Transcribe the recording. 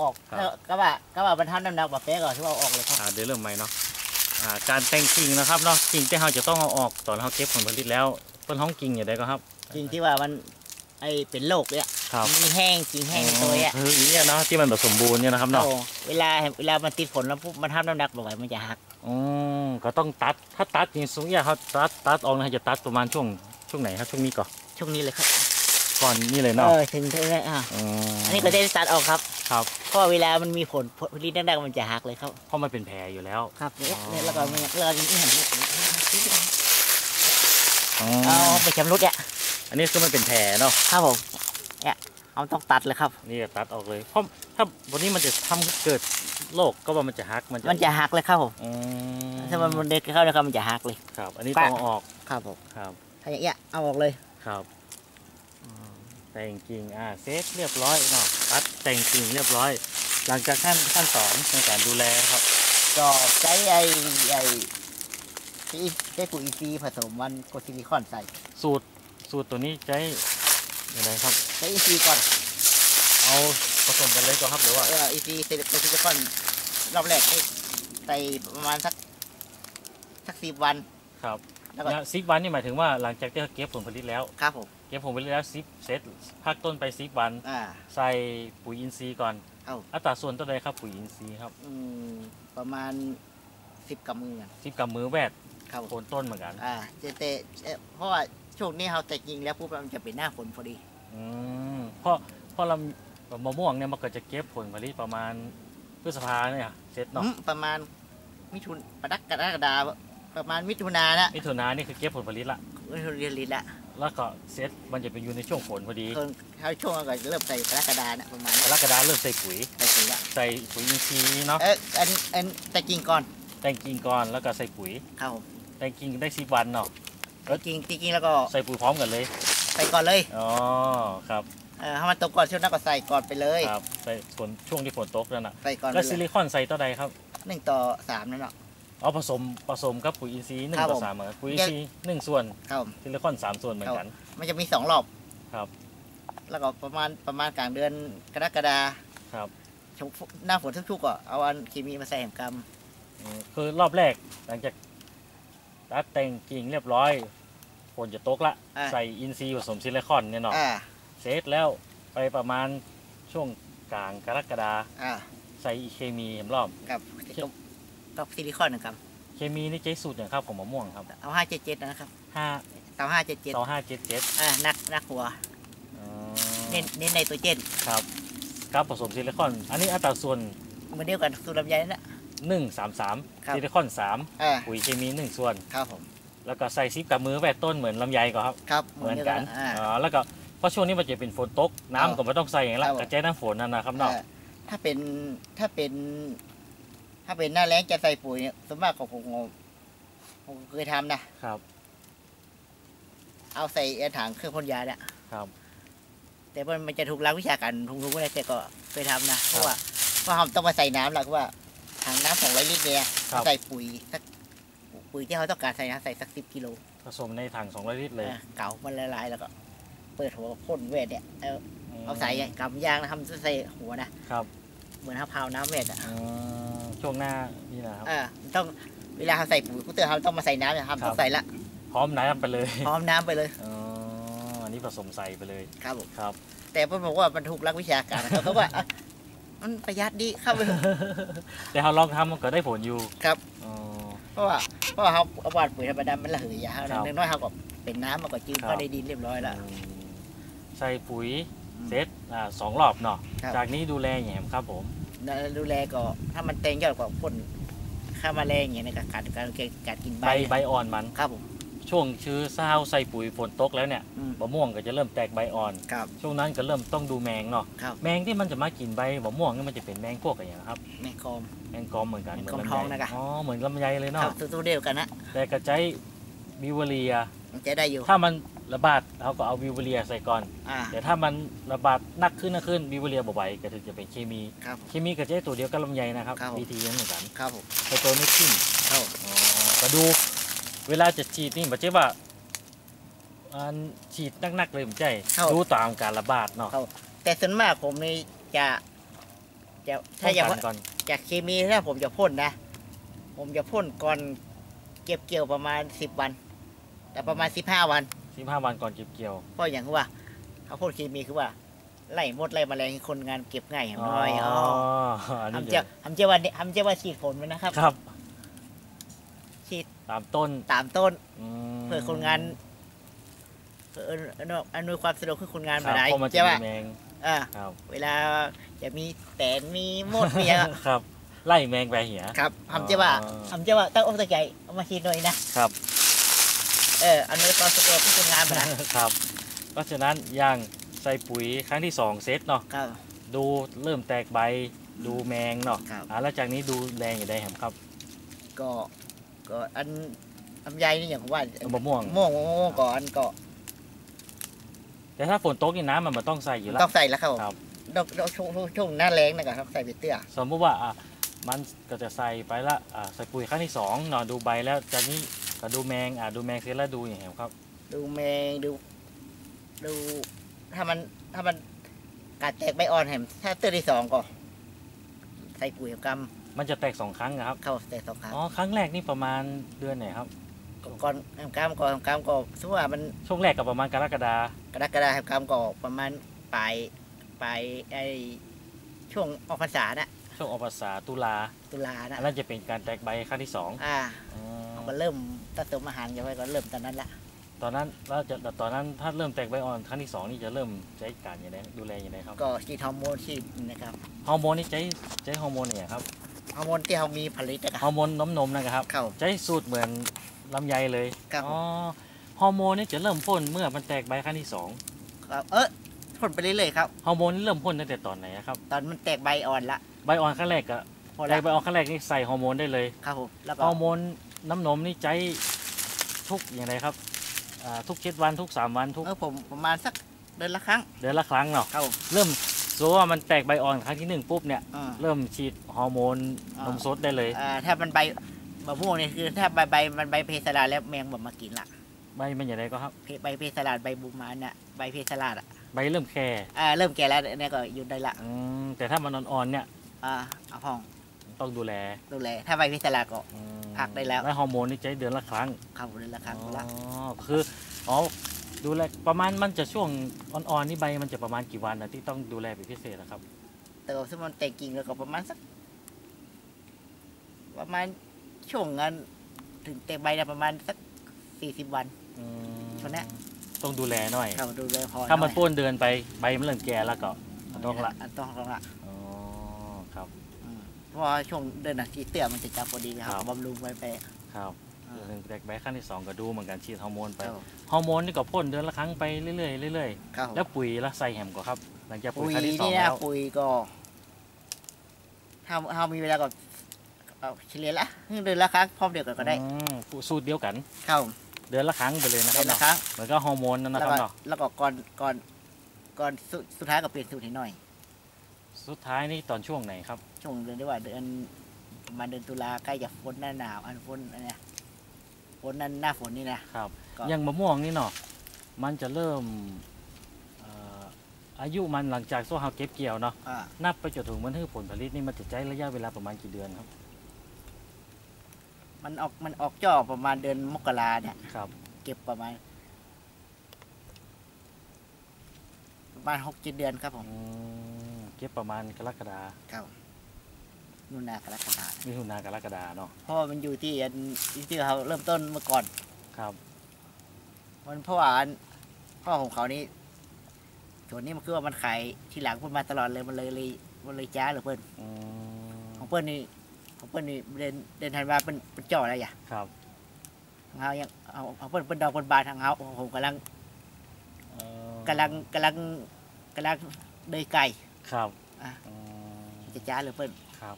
ออกครับแล้วก็ว่าก็ว่าบรรทัดน้ำหนักแบบเป๊ะก่อนที่ว่าเอาออกเลยครับ อ่าเดี๋ยวเริ่มใหม่เนาะอ่าการแต่งกิ่งนะครับเนาะกิ่งที่เราจะต้องเอาออกตอนเราเก็บผลผลิตแล้วต้นห้องกิ่งอย่างไรก็ครับจริงที่ว่ามันไอเป็นโรคเนี่ยครับมีแห้งจริงแห้งในตัวเนี่ยคืออย่างเงี้ยเนาะที่มันแบบสมบูรณ์เนี่ยนะครับเนาะโอ้เวลาเวลามันติดผลแล้วปุ๊บมันทับน้ำหนักบ่อยมันจะหักอืมก็ต้องตัดถ้าตัดจริงสูงเนี่ยเขาตัดตัดออกนะจะตัดประมาณช่วงช่วงไหนครับช่วงนี้ก่อนช่วงนี้เลยครับก่อนนี่เลยเอเนาะอถึงถึงเลยอะอืมอันนี้ก็ได้ตัดออกครับครับ เพราะเวลามันมีผลผลิตน้ำหนักมันจะหักเลยครับเพราะมันเป็นแผลอยู่แล้ว ครับเนี่ยอ๋อเนี่ยแล้วก็เนี่ยแล้วก็นี่เห็นอ๋อเอาไปชำรุดเนี่ยอันนี้คือมันเป็นแผลเนาะครับผมเนี่ยเอาต้องตัดเลยครับนี่ตัดออกเลยเพราะถ้าวันนี้มันจะทำให้เกิดโรคก็ว่ามันจะหักมันจะมันจะหักเลยครับผมอืมถ้ามันมันเด็กเข้าเลยครับมันจะหักเลยครับ อันนี้ปะต้องเอาออกครับผมครับถ้าอย่างเงี้ยเอาออกเลยครับ แต่งกิ่งอ่าเซตเรียบร้อยเนาะตัดแต่งกิ่งเรียบร้อย หลังจากขั้นขั้นตอนในการดูแลครับก็ใช้ไอ้ไอ้ที่ใช้ปุ๋ยอินทรีย์ผสมมันโกซิลิคอนใส่ สูตรสูตรตัวนี้ใช้อะไรครับ ใช้อินทรีย์ก่อน เอาผสมกันเลยก็ครับหรือว่าเอออินทรีย์ใส่โกซิลิคอนรอบแรกให้ใส่ประมาณสักสักสิบวันครับแล้วก็เนี่ยซิปวันนี่หมายถึงว่าหลังจากที่เราเก็บผลผลิตแล้วครับผม เก็บผลผลิตแล้วซิปเซตพักต้นไปซิปวัน อ่า ใส่ปุ๋ยอินทรีย์ก่อนเอ้า อัตราส่วนตัวใดครับปุ๋ยอินทรีย์ครับอืมประมาณสิบกำมืออะซิปกับมือแวดครับผโคมนต้นเหมือนกันอ่าเจเตเอ่อเพราะว่าช่วงนี้เราแต่จริงแล้วปุ๊บมันจะเป็นหน้าฝนพอดี อืมเพราะเพราะเรามะม่วงเนี่ยมันก็จะเก็บผลผลิตประมาณพฤษภาเนี่ยเซตเนาะอืมประมาณมิถุนปดักกรกฎาประมาณมิถุนานะมิถุนานี่คือเก็บผลผลิตละมิถุนเรียนลิตละแล้วก็เซตมันจะเป็นอยู่ในช่วงฝนพอดีคนเขาช่วงก็เริ่มใส่กรกฎานะประมาณกรกฎาเริ่มใส่ปุ๋ยใส่ปุ๋ยละใส่ปุ๋ยอินทรีย์เนาะเอออันอันแต่จริงก่อนแต่งกิ่งก่อนแล้วก็ใส่ปุ๋ยครับผมแต่งกิ่งได้สิบวันเนาะแต่จริงจริงๆแล้วก็ใส่ปุ๋ยพร้อมกันเลยใส่ก่อนเลยอ๋อครับเออถ้ามันตกก่อนช่วงนั้นก็ใส่ก่อนไปเลยครับใส่ฝนช่วงที่ฝนตกนั่นน่ะใส่ก่อนแล้วไปซิเลลิยคอนใส่ตัวใดครับหนึ่งต่อสามนั่นเนาะ เอาผสมผสมกับปุ๋ยอินทรีย์หนึ่งครับต่อผม สามเหมือนกันปุ๋ยอินทรีย์หนึ่งส่วนครับผม ซิลิคอนสามส่วนเหมือนกัน มันจะมีสองรอบ ครับ แล้วก็ประมาณประมาณกลางเดือนกรกฎาครับช่วงหน้าฝนทุกๆก็เอาอันเคมีมาใส่แหมกรรม อืมคือรอบแรกหลังจากตัดแต่งกิ่งเรียบร้อยฝนจะตกละ อ่าใส่อินทรีย์ผสมซิลิคอนเนี่ยเนาะอ่า เสร็จแล้วไปประมาณช่วงกลางกรกฎาอ่า ใส่เคมีเห็นรอบ กับ กับกับซิลิคอนนะครับเคมีนี่ใช้สูตรอย่างครับของมะม่วงครับเอาห้าเจ็ดเจ็ดนะครับห้าเตาห้าเจ็ดเจ็ดต่อห้าเจ็ดเจ็ดอ่านักนักหัวเน้นเน้นในตัวเจนครับครับผสมซิลิคอน อันนี้อัตราส่วนเหมือนเดียวกันสูตรลำไยนั่นแหละหนึ่งสามสามครับซิลิคอนสามอ่าปุ๋ยเคมีหนึ่งส่วนครับผมแล้วก็ใส่ซิปกับมือแวดต้นเหมือนลำไยก็ครับครับเหมือนดียวกันอ่าอ๋อแล้วก็เพราะช่วงนี้มันจะเป็นฝนตก น้ำก็ไม่ต้องใส่อย่างละครับผมกระจายน้ำฝนนั่นนะครับเนาะอ่าถ้าเป็นถ้าเป็น ถ้าเป็นหน้าแรงจะใส่ปุ๋ยเนี่ยส่วนมากของผมผมเคยทำนะ ครับ เอาใส่ถังเครื่องพ่นยาเนี่ยครับ แต่มันมันจะถูกลักวิชาการทุกๆเลยแต่ก็เคยทำนะ เพราะว่าเพราะเราต้องมาใส่น้ำแหละเพราะว่าถังน้ำสองร้อยลิตรเนี่ยครับ ใส่ปุ๋ยสักปุ๋ยที่เขาต้องการใส่นะใส่สักสิบกิโลผสมในถัง200ลิตรเลยอะเก่ามันละลายแล้วก็ เปิดหัวพ่นเวทเนี่ยเอามเอาใส่กำยางนะทำใส่หัวนะครับ เหมือนเขาพาวน้ำเวทอะ อืม ช่วงหน้านี่นะครับ อ่ามันต้องเวลาเขาใส่ปุ๋ยกูเตือนเขาต้องมาใส่น้ำเนี่ยครับครับ ต้องใส่ละพร้อมน้ำไปเลยพร้อมน้ำไปเลยอ๋ออันนี้ผสมใส่ไปเลยครับผมครับ แต่เพื่อนบอกว่ามันถูกลักวิชาการนะครับเขาก็ว่าอะมันประหยัดดีเข้าไปแต่เราลองทำมันก็ได้ผลอยู่ครับ อ๋อ เพราะว่าเพราะว่าเขาเอาหวานปุ๋ยธรรมดามันระเหยยาครัเนาะบน้อยๆเขาก็เป็นน้ำมันก็จืดครับ เข้าในดินเรียบร้อยแล้ว อืมใส่ปุ๋ยอืมเซตอ่าสองรอบเนาะครับ จากนี้ดูแลแหมครับผมแล้ว ดูแลก็ถ้ามันแตงยอดกว่าพ่นข้าแมาแรงอย่างเงี้ยนะการการการกินใบใบใบอ่อนมัน ครับผม ช่วงชื้อเศร้าใส่ปุ๋ยฝนตกแล้วเนี่ยอืมมะม่วงก็จะเริ่มแตกใบอ่อน ครับ ช่วงนั้นก็เริ่มต้องดูแมงเนาะครับแมงที่มันจะมากินใบมะม่วงนี่มันจะเป็นแมงพวกอะไรอย่างครับแม่กอม แมงกอมเหมือนกันแมงเหกอมมือนทองลำไยนะกะอ๋อเหมือนลำไยเลยครัเนาะบตัวเดียวกันนะแต่กระจายบิวเวอเรีย มันจะได้อยู่ ถ้ามัน ระบาดเขาก็เอาบิวเวอเรียใส่ก่อนอ่า แต่ถ้ามันระบาดหนักขึ้นหนักขึ้นบิวเวอเรียบ่ไหวก็ถึงจะเป็นเคมี ครับ เคมีก็จะได้ตัวเดียวกับลำไยนะครับครับผม วิธีนั้นเหมือนกันครับผมแต่ตัวไม่ขึ้น ครับผม อ๋อก็ดูเวลาจะฉีดนี่บอกเจ๊ว่าอันฉีดนักๆเลยผมใจดูตามการระบาดเนาะแต่ส่วนมากผมนี่จะจะป้ถ้าองอย่างกัว่านก่อนจากเคมีถ้าผมจะพ่นนะ ผมจะพ่นก่อนเก็บเกี่ยวประมาณสิบวัน แต่ประมาณสิบห้าวันสิบห้าวันก่อนเก็บเกี่ยว เพราะอย่างที่ว่าเขาพ่นเคมีคือว่าไล่มดไล่แมลงให้คนงานเก็บง่ายอย่างน้อยอ๋อ๋อออันนี้ทำจะเจ้าทำเจ้าวันนี้ทำเจ้าว่าฉีดผลไว้นะครับ ครับ ฉีดตามต้นตามต้นมเพื่อคนงานเพื่ออำนวยอำนวยความสะดวกให้คนงานคไปรับไหนเพราะมันจะใช่มีป่ะแมงอ่าครับเวลาจะมีแตนมีมดมีอะไรครับไล่แมงไปเหียครับทำเจ้าว่าอ๋อทำเจ้าว่าต้องอกตะใจเอามาฉีดหน่อยนะครับ เอออำนวยความสะดวกให้คนงานไปนะครับ เพราะฉะนั้นย่างใส่ปุ๋ยครั้งที่สองเซตเนาะครับดูเริ่มแตกใบดูแมงเนาะครับอ่าแล้วจากนี้ดูแรงอยู่ได้ครับก็ก็อันลำไยนี่อย่างผมว่ามะม่วงม่วงม่วงม่วงก่อนก็แต่ถ้าฝนตกนี่น้ำมันมันต้องใส่อยู่แล้วต้องใส่แล้วครับครับดอกดอกช่วงช่วงช่วงหน้าแรงนะครับใส่ไปเตื้อสมมติว่าอะมันก็จะใส่ไปละอ่าใส่ปุ๋ยครั้งที่สองเนาะดูใบแล้วจากนี้ ก็ดูแมงอ่าดูแมงเสร็จแล้วดูอย่างไรครับ ดูแมงดู ดูถ้ามันถ้ามันกัดแตกใบอ่อนแหมถ้าเตื้อที่สองก็ใส่ปุ๋ยกรรมมันจะแตกสองครั้งนะครับ เข้าแต่สองครั้งอ๋อครั้งแรกนี่ประมาณเดือนไหนครับก่อนกรรมก่อนกรรมก็สมมติว่ามันช่วงแรกก็ประมาณกรกฎากรกฎาคมกรรมก็ประมาณปลายปลายไอช่วงออกพรรษาน่ะช่วงออกพรรษาตุลาตุลานะอันนั้นจะเป็นการแตกใบครั้งที่สองอ่าอ๋อ เขาก็เริ่มผสมอาหารกันไว้ก็เริ่มตอนนั้นละตอนนั้นเราจะแต่ตอนนั้นถ้าเริ่มแตกใบอ่อนครั้งที่สองนี่จะเริ่มใช้การอย่างไรดูแลอย่างไรครับ ก็ฉีดฮอร์โมนฉีดนะครับฮอร์โมนนี่ใช้ใช้ฮอร์โมนเนี่ยครับฮอร์โมนที่เขามีผลิตนะคฮรัอบร์โมนน้ำนมนะครับเข้าใช้สูตรเหมือนลำไยเลยครับอ๋อฮอร์โมนนี่จะเริ่มพ่นเมื่อมันแตกใบครั้งที่สองครับเออพ่นไปเรื่อยๆครับฮอร์โมนนี่เริ่มพ่นตั้งแต่ตอนไหนอะครับ ตอนมันแตกใบอ่อนละใบอ่อนครั้งแรกอะพอแตละกใบอ่อนครั้งแรกนี่ใส่ฮอร์โมนได้เลยครับผมแล้วก็ฮอร์โมน น้ำนมนี่ใช้ทุกอย่างไรครับอ่าทุกเจ็ดวันทุกสามวันทุกเออผมประมาณสักเดือนละครั้งเดือนละครั้งเนาะครับผมเริ่มสมมติว่ามันแตกใบอ่อนครั้งที่หนึ่งปุ๊บเนี่ยอ่า เริ่มฉีดฮอร์โมนอ่านนมสดได้เลย อ่าถ้ามันใบมะม่วงเนี่ยคือถ้าใบใบมันใบเพสลาแล้วแมงแบบมากินละใบมันอย่างไรก็ครับ เพใบเพสลาใบบูมานน่ะใบเพสลาอะใบเริ่มแค่อ่าเริ่มแก่แล้วเนี่ยก็หยุดได้ละอืมแต่ถ้ามันอ่อนๆเนี่ยอ่าเอาห้อง ต้องดูแลดูแล ถ้าใบเพสลาก็อืมพักได้แล้วและฮอร์โมนนี่ใช้เดือนละครั้งเข้าเดือนละครั้งอ๋อละคืออ๋อดูแลประมาณมันจะช่วงอ่อนๆนี่ใบมันจะประมาณกี่วันนะที่ต้องดูแลเป็นพิเศษนะครับ แต่ว่าสมมติแต่งกิ่งแล้วก็ประมาณสัก ประมาณช่วงงานถึงเต็มใบเนี่ยประมาณสักสี่สิบวันอืมตัวเนี้ยต้องดูแลหน่อยเข้าดูแลพอถ้ามันหอยป้นเดือนไปใบมันเริ่มแก่แล้วก็ต้องละอันต้องต้องละอ๋อครับอืม เพราะว่าช่วงเดือนน่ะที่เตื้อมันจะจับพอดีคครัรับ บ บำรุงไปไปครับอ่าเรื่องแตกใบขั้นที่สองก็ดูเหมือนกันฉีดฮอร์โมนไปครับฮอร์โมนนี่ก็พ่นเดือนละครั้งไปเรื่อยๆเรื่อยครับๆแล้วปุ๋ยละใส่แหมก็ครับ หลังจากปุ๋ปุ๋ยยครั้งที่สองนี่นะแล้วปุ๋ยก็ถ้าถ้ามีเวลาก็เอาเฉลี่ยละเดือนละครั้งพร้อมเดียวกันก็ได้อืมสูตรเดียวกันเข้าเดือนละครั้งไปเลยนะคเดืรัอบนละเนาะครั้ง เหมือนก็ฮอร์โมนนั่นนะแล้วครับก็เนาะแล้วก็ก่อนก่อนก่อนสุดสุดท้ายก็เปลี่ยนสูตรให้หน่อย สุดท้ายนี่ตอนช่วงไหนครับ ช่วงเดือนที่ว่าเดือนประมาณเดือนตุลาใกล้จะฝนหน้าหนาว อันฝนอันเนี้ยฝนนั้นหน้าฝนนี่นะครับก็อย่างมะม่วงนี่เนาะมันจะเริ่มเอ่ออายุมันหลังจากโซ่เฮาเก็บเกี่ยวเนาะอ่านับไปจนถึงมันถึงผลผลิตนี่มันจะใช้ระยะเวลาประมาณกี่เดือนครับมันออกมันออกจ่อประมาณเดือนมกราเนี่ย ครับ เก็บประมาณ ประมาณหกเจ็ดเดือนครับผม อืม เก็บประมาณกรกฎาครับนู่นนากรกฎาคมมิถุนากรกฎาเนาะเพราะว่ามันอยู่ที่อันที่เขาเริ่มต้นเมื่อก่อนครับมันเพราะว่าอันพ่อของเขานี่ส่วนนี้มันคือว่ามันขายทีหลังเพิ่นมาตลอดเลยมันเลยเลยมันเลยจ้าเลยเพิ่นอืมของเพิ่นนี่ของเพิ่นนี่เดินเดินทันว่าเป็นเป็นจ่ออะไรอย่างครับ ของเขายังเอาของเพิ่นเป็นดอกเป็นบานทางเขาของผมกำลังเอ่อกำลังกำลังกำลังเดยไก่ ครับอะอืมจะจ้าเลยเพิ่นครับ